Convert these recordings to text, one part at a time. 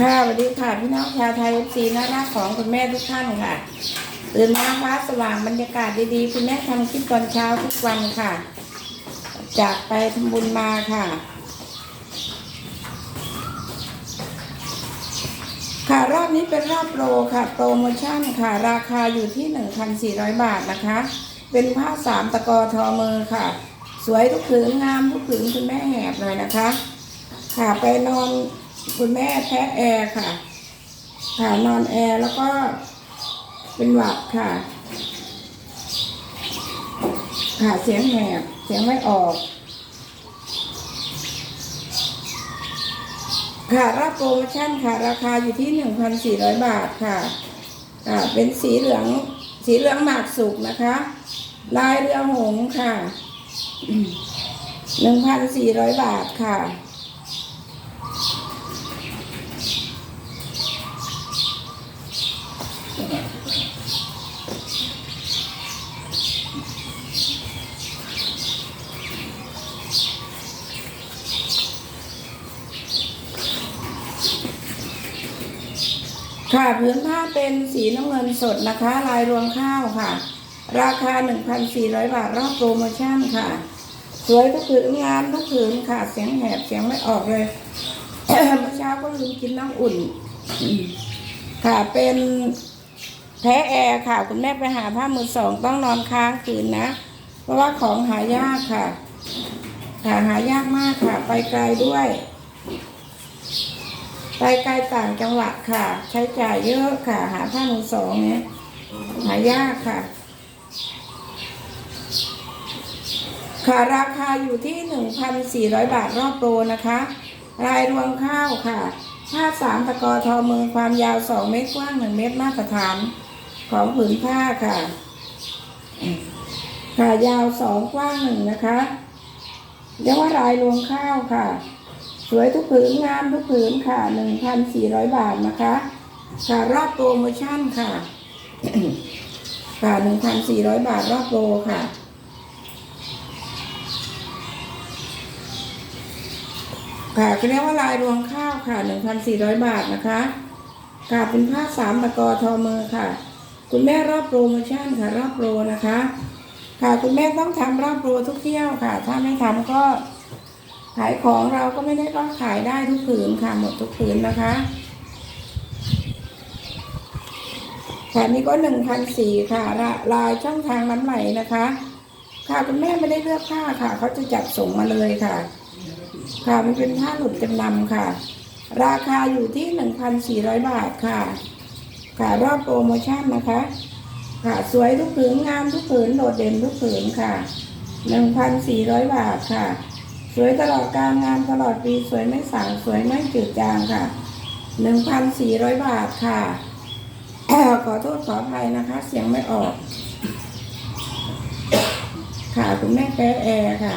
ค่ะสวัสดีค่ะพี่น้องชาวไทยเอฟซีน่ารักของคุณแม่ทุกท่านค่ะตื่นมาฟ้าสว่างบรรยากาศดีๆ คุณแม่ทำคลิปตอนเช้าทุกวันค่ะ จากไปทำบุญมาค่ะ ค่ะรอบนี้เป็นรอบโปรค่ะโปรโมชั่นค่ะ ราคาอยู่ที่ 1,400 บาทนะคะ เป็นผ้าสามตะกอทอมือค่ะ สวยทุกผืนงามทุกผืนคุณแม่แหบเลยนะคะ ค่ะไปนอน คุณแม่แพ้แอร์ค่ะค่ะนอนแอร์แล้วก็เป็นหวัดค่ะ ค่ะเสียงแหบเสียงไม่ออก ค่ะรับโปรโมชั่นค่ะราคาอยู่ที่1,400บาทค่ะค่ะเป็นสีเหลืองสีเหลืองหมากสุกนะคะ ลายเรือหงส์ค่ะ1,400บาทค่ะ ค่ะพื้นผ้าเป็นสีน้ำเงินสดนะคะ ลายรวงข้าวค่ะ ราคา 1,400 บาทรอบโปรโมชั่นค่ะ สวยทุกผืนงามทุกผืนค่ะ เสียงแหบเสียงไม่ออกเลยเมื่อเช้าก็ลืมกินน้ำอุ่น ค่ะเป็นแพ้แอร์ค่ะ คุณแม่ไปหาผ้ามือสองต้องนอนค้างคืนนะ เพราะว่าของหายากค่ะ ค่ะหายากมากค่ะ ไปไกลด้วย ไปไกลต่างจังหวัดค่ะ ใช้จ่ายเยอะค่ะ หาผ้ามือสองเนี่ยหายากค่ะ ค่ะราคาอยู่ที่ 1,400 บาทรอบโปรนะคะลายรวงข้าวค่ะผ้าสามตะกอทอมือความยาว 2 เมตรกว้าง 1 เมตรมาตรฐานของผืนผ้าค่ะ ค่ะยาว 2 กว้าง 1 นะคะเรียกว่าลายรวงข้าวค่ะ สวยทุกผืนงามทุกผืนค่ะ1,400บาทนะคะค่ะรอบโปรโมชั่นค่ะ ค่ะ1,400บาทรอบโปรค่ะค่ะก็เรียกว่าลายรวงข้าวค่ะ1,400บาทนะคะค่ะเป็นผ้าสามตะกอทอมือค่ะ คุณแม่รอบโปรโมชั่นค่ะรอบโปรนะคะ ค่ะคุณแม่ต้องทำรอบโปรทุกเที่ยวค่ะ ถ้าไม่ทำก็ ขายของเราก็ไม่ได้ก็ขายได้ทุกผืนค่ะหมดทุกผืนนะคะค่ะนี่ก็หนึ่งพันสี่ค่ะละลายช่องทางน้ำไหลนะคะ ค่ะคุณแม่ไม่ได้เลือกผ้าค่ะเขาจะจัดส่งมาเลยค่ะ ค่ะมันเป็นผ้าหลุดจำนำค่ะ ราคาอยู่ที่หนึ่งพันสี่ร้อยบาทค่ะ ค่ะรอบโปรโมชั่นนะคะ ค่ะสวยทุกผืนงามทุกผืนโดดเด่นทุกผืนค่ะหนึ่งพันสี่ร้อยบาทค่ะ สวยตลอดการงานตลอดปีสวยไม่สางสวยไม่จืดจางค่ะหนึ่งพันสี่ร้อยบาทค่ะ ขอโทษขออภัยนะคะ เสียงไม่ออก ค่ะคุณแม่แป๊แอร์ค่ะ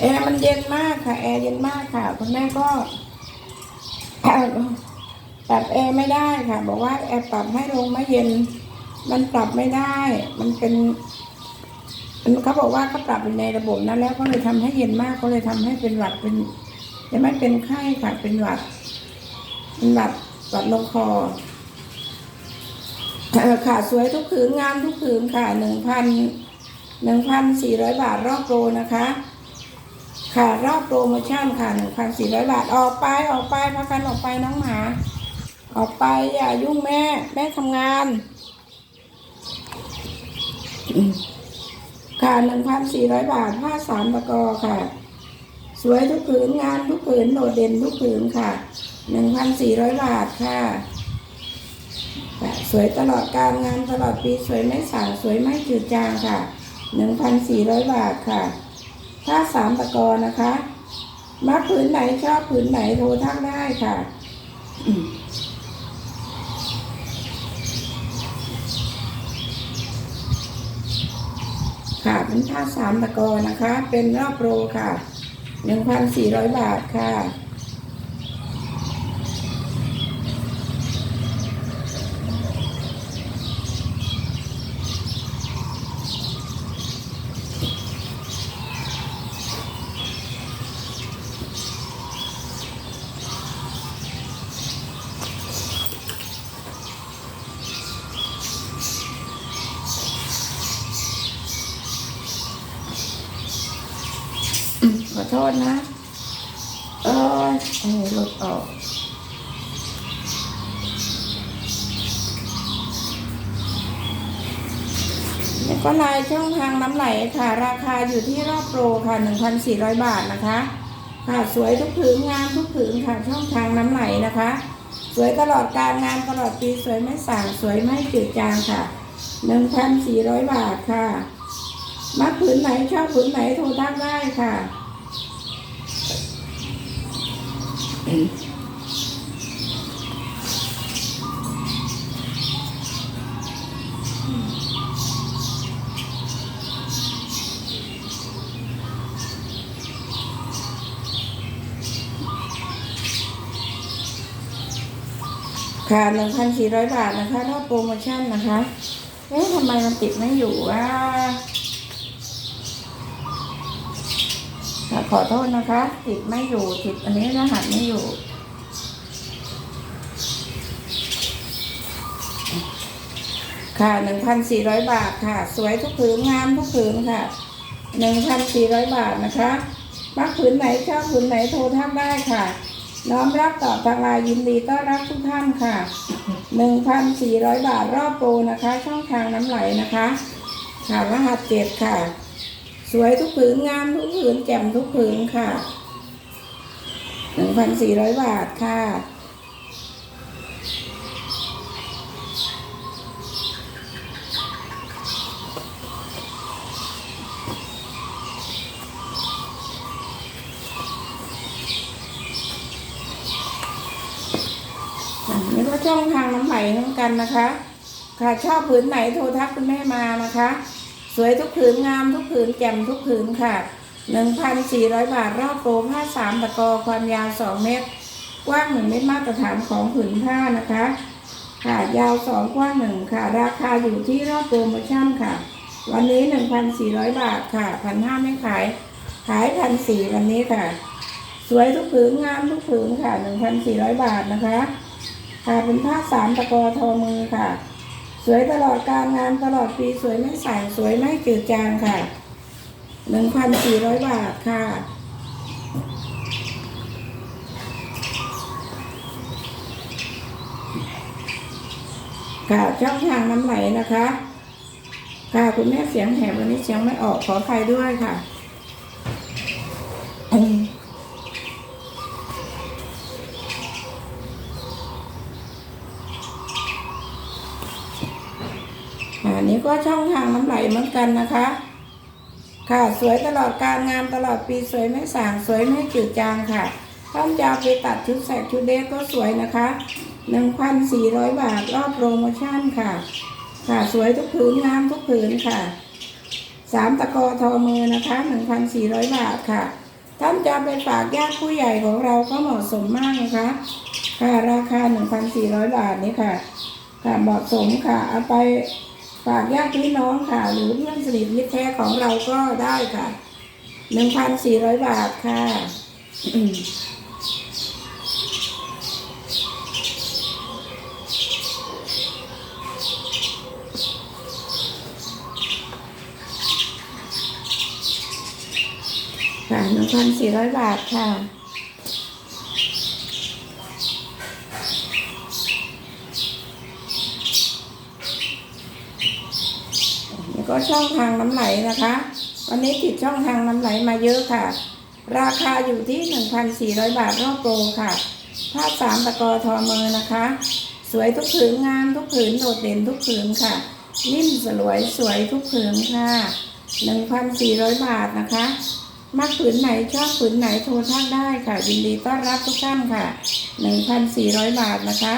แอร์มันเย็นมากค่ะ แอร์เย็นมากค่ะ คุณแม่ก็ปรับแอร์ไม่ได้ค่ะ บอกว่าแอร์ปรับให้ลงไม่เย็น มันปรับไม่ได้ มันเป็น เขาบอกว่าเขาปรับในระบบนั้นแล้วก็เลยทำให้เย็นมากก็เลยทำให้เป็นหวัดเป็นจะไม่เป็นไข้ค่ะเป็นหวัด เป็นหวัดหวัดลงคอค่ะสวยทุกผืนงามทุกผืนค่ะหนึ่งพันหนึ่งพันสี่ร้อยบาทรอบโปรนะคะ ค่ะรอบโปรโมชั่นค่ะหนึ่งพันสี่ร้อยบาทออกไปออกไปพากันออกไปน้องหมาออกไปอย่ายุ่งแม่ แม่ทำงาน ค่ะหนึ่งพันสี่ร้อยบาทผ้าสามตะกอค่ะ สวยทุกผืนงามทุกผืนโดดเด่นทุกผืนค่ะหนึ่งพันสี่ร้อยบาทค่ะ สวยตลอดการงานตลอดปีสวยไม่สางสวยไม่จืดจางค่ะหนึ่งพันสี่ร้อยบาทค่ะถ้าสามตะกอนะคะมาผืนไหนชอบผืนไหนโทรทักได้ค่ะ ค่ะเป็นผ้าสามตะกอนะคะ เป็นรอบโรค่ะหนึ่งพันสี่ร้อยบาทค่ะ โทษนะ เออเออหลุดออกแล้วก็ลายช่องทางน้ำไหลค่ะ ราคาอยู่ที่รอบโปรค่ะ 1,400 บาทนะคะ ค่ะสวยทุกผืนงามทุกผืนค่ะช่องทางน้ำไหลนะคะ สวยตลอดการงานตลอดปีสวยไม่สั่างสวยไม่จืดจางค่ะ 1,400 บาทค่ะมัดผืนไหนชอบผืนไหนโทรทักได้ค่ะ ค่ะ1,400บาทนะคะรอบโปรโมชั่นนะคะ เอ๊ะทำไมมันติดไม่อยู่อะค่ะ ขอโทษนะคะ ติดไม่อยู่ติดอันนี้รหัสไม่อยู่ ค่ะ1,400บาทค่ะ สวยทุกผืนงามทุกผืนค่ะ1,400บาทนะคะมักผืนไหนชอบผืนไหนโทรทักได้ค่ะ น้อมรับตอบทางไลน์ยินดีต้อนรับทุกท่านค่ะ1,400บาทรอบโปรนะคะ ช่องทางน้ำไหลนะคะค่ะรหัสเจ็ดค่ะ สวยทุกผืนงามทุกผืนแจ่มทุกผืนค่ะ1,400บาทค่ะค่ะ นี่ก็ช่องทางน้ำไหลเหมือนกันนะคะ ค่ะชอบผืนไหนโทรทักคุณแม่มานะคะ สวยทุกผืนงามทุกผืนแจ่มทุกผืนค่ะ 1,400 บาทรอบโปรผ้าสามตะกอความยาว 2 เมตร กว้าง 1 เมตรมาตรฐานของผืนผ้านะคะค่ะยาว 2 กว้าง 1 ค่ะ ราคาอยู่ที่รอบโปรโมชั่นค่ะ วันนี้ 1,400 บาทค่ะ1,500ไม่ขาย ขาย1,400วันนี้ค่ะ สวยทุกผืนงามทุกผืนค่ะ 1,400 บาทนะคะค่ะเป็นผ้าสามตะกอทอมือค่ะ สวยตลอดการงานตลอดปีสวยไม่สั่งสวยไม่จืดจางค่ะหนึ่งพันสี่ร้อยบาทค่ะ ค่ะช่องทางน้ำไหลนะคะ ค่ะคุณแม่เสียงแหบวันนี้เสียงไม่ออกขอใครด้วยค่ะ อันนี้ก็ช่องทางน้ำไหลเหมือนกันนะคะ ค่ะสวยตลอดการงานตลอดปีสวยไม่สางสวยไม่จืดจางค่ะท่านจะไปตัดชุดแสกชุดเดทก็สวยนะคะ1,400บาทรอบโปรโมชั่นค่ะ ค่ะสวยทุกผืนงามทุกผืนค่ะสามตะกอทอมือนะคะ1,400บาทค่ะท่านจะไปฝากญาติผู้ใหญ่ของเราก็เหมาะสมมากนะคะค่ะราคา1,400บาทนี้ค่ะ ค่ะเหมาะสมค่ะเอาไป ฝากญาติพี่น้องค่ะ หรือเพื่อนสนิทมิตรแท้ของเราก็ได้ค่ะ1,400บาทค่ะอืมค่ะ1,400บาทค่ะ แล้ว ก็ช่องทางน้ำไหลนะคะ วันนี้ติดช่องทางน้ำไหลมาเยอะค่ะ ราคาอยู่ที่ 1,400 บาทรอบโปรค่ะผ้าสามตะกอทอมือนะคะ สวยทุกผืนงามทุกผืนโดดเด่นทุกผืนค่ะนิ่มสลวยสวยทุกผืนค่ะ 1,400 บาทนะคะมักผืนไหนชอบผืนไหนโทรทักได้ค่ะ ยินดีต้อนรับทุกท่านค่ะ 1,400 บาทนะคะ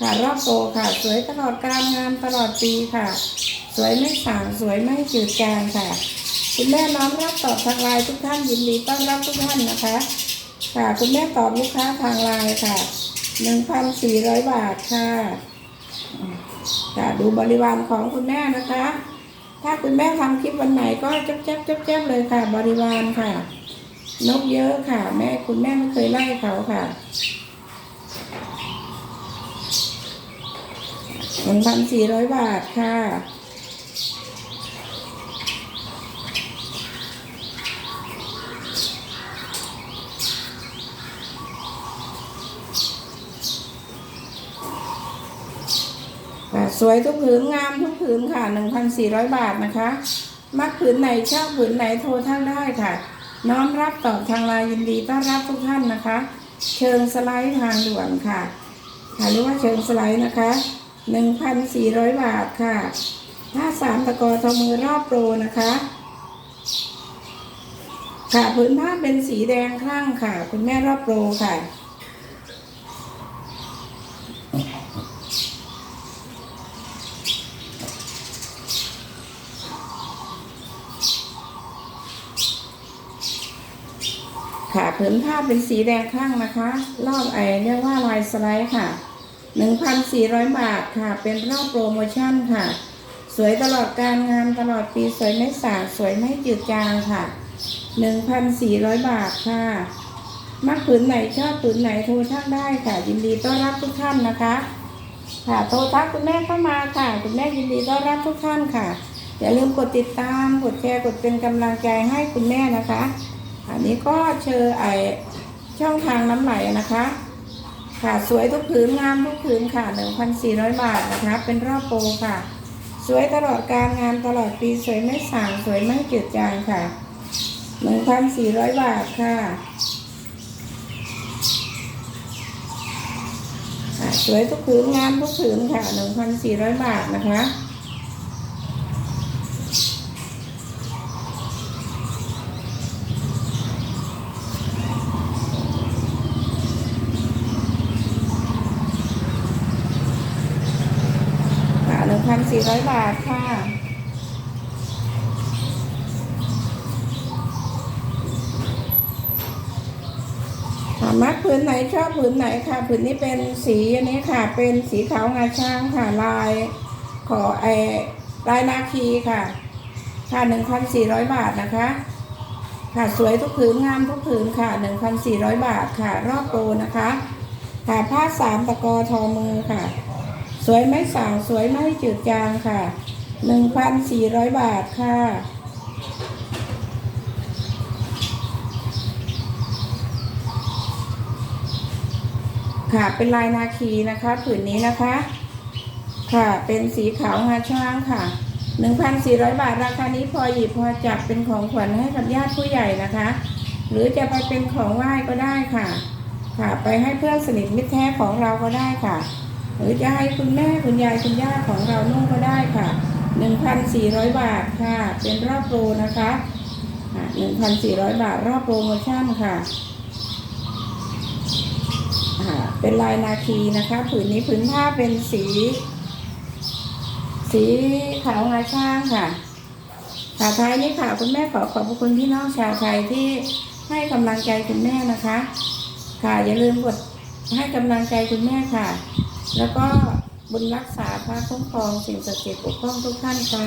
ค่ะรอบโตค่ะ สวยตลอดกลารงานตลอดปีค่ะ สวยไม่สางสวยไม่จืดจางค่ะ คุณแม่น้อมรับตอบทางไลน์ทุกท่านยินดีต้อนรับทุกท่านนะคะ ค่ะคุณแม่ตอบลูกค้าทางไลน์ค่ะ1,400บาทค่ะค่ะดูบริวารของคุณแม่นะคะ ถ้าคุณแม่ทำคลิปวันไหนก็จับจับจับจับเลยค่ะ บริวารค่ะ นกเยอะค่ะ แม่คุณแม่ไม่เคยไล่เขาค่ะหนึ่งพันสี่ร้อยบาทค่ะ สวยทุกผืนงามทุกผืนค่ะ 1,400 บาทนะคะ มักผืนไหนชอบผืนไหนโทรท่านได้ค่ะ น้อมรับตอบทางไลน์ยินดีต้อนรับทุกท่านนะคะ เชิงสไลด์ทางด่วนค่ะค่ะหรือว่าเชิงสไลด์นะคะ 1,400 บาทค่ะถ้าสามตะกอทอมือรอบโปรนะคะ ค่ะผืนผ้าเป็นสีแดงคลั่งค่ะ คุณแม่รอบโปรค่ะ ผืนผ้าเป็นสีแดงคลั่งนะคะ รอบไอเรียกว่าลายสไลด์ค่ะ 1,400 บาทค่ะ เป็นรอบโปรโมชั่นค่ะ สวยตลอดการงานตลอดปีสวยไม่สาสวยไม่จืดจางค่ะ 1,400 บาทค่ะมักผืนไหนชอบผืนไหนโทรทักได้ค่ะ ยินดีต้อนรับทุกท่านนะคะ ค่ะโทรทักคุณแม่เข้ามาค่ะ คุณแม่ยินดีต้อนรับทุกท่านค่ะ อย่าลืมกดติดตามกดแชร์กดเป็นกำลังใจให้คุณแม่นะคะ อันนี้ก็เชอไอช่องทางน้ำไหลนะคะ ค่ะสวยทุกผืนงามทุกผืนค่ะ 1,400 บาทนะคะ เป็นรอบโปรค่ะ สวยตลอดการงานตลอดปีสวยไม่สางสวยไม่จืดจางค่ะ 1,400 บาทค่ะค่ะสวยทุกผืนงามทุกผืนค่ะ 1,400 บาทนะคะ 1,400บาทค่ะค่ะมักผืนไหนชอบผืนไหนค่ะผืนนี้เป็นสีอันนี้ค่ะ เป็นสีขาวงาช้างค่ะลาย ขอไอลายนาคีค่ะ ค่ะ1,400บาทนะคะ ค่ะสวยทุกผืนงามทุกผืนค่ะ1,400บาทค่ะ รอบโปรนะคะค่ะผ้าสามตะกอทอมือค่ะ สวยไหมสางสวยไหมจืดจางค่ะ 1,400 บาทค่ะ ค่ะเป็นลายนาคีนะคะผืนนี้นะคะ ค่ะเป็นสีขาวงาช้างค่ะ 1,400 บาทราคานี้พอหยิบพอจับเป็นของขวัญให้กับญาติผู้ใหญ่นะคะ หรือจะไปเป็นของไหว้ก็ได้ค่ะ ค่ะไปให้เพื่อนสนิทมิตรแท้ของเราก็ได้ค่ะ หรือจะให้คุณแม่คุณยายคุณย่าของเรานุ่งก็ได้ค่ะ 1,400 บาทค่ะ เป็นรอบโปรนะคะอะ1,400 บาทรอบโปรโมชั่นค่ะ เป็นลายนาคีนะคะผืนนี้ผืนผ้าเป็นสี สีขาวงาช้างค่ะค่ะท้ายนี้ค่ะคุณแม่ขอขอบคุณพี่น้องชาวไทยที่ให้กำลังใจคุณแม่นะคะ ค่ะอย่าลืมกดให้กำลังใจคุณแม่ค่ะ แล้วก็บุญรักษาพระคุ้มครองสิ่งศักดิ์สิทธิ์ปกป้องทุกท่านค่ะ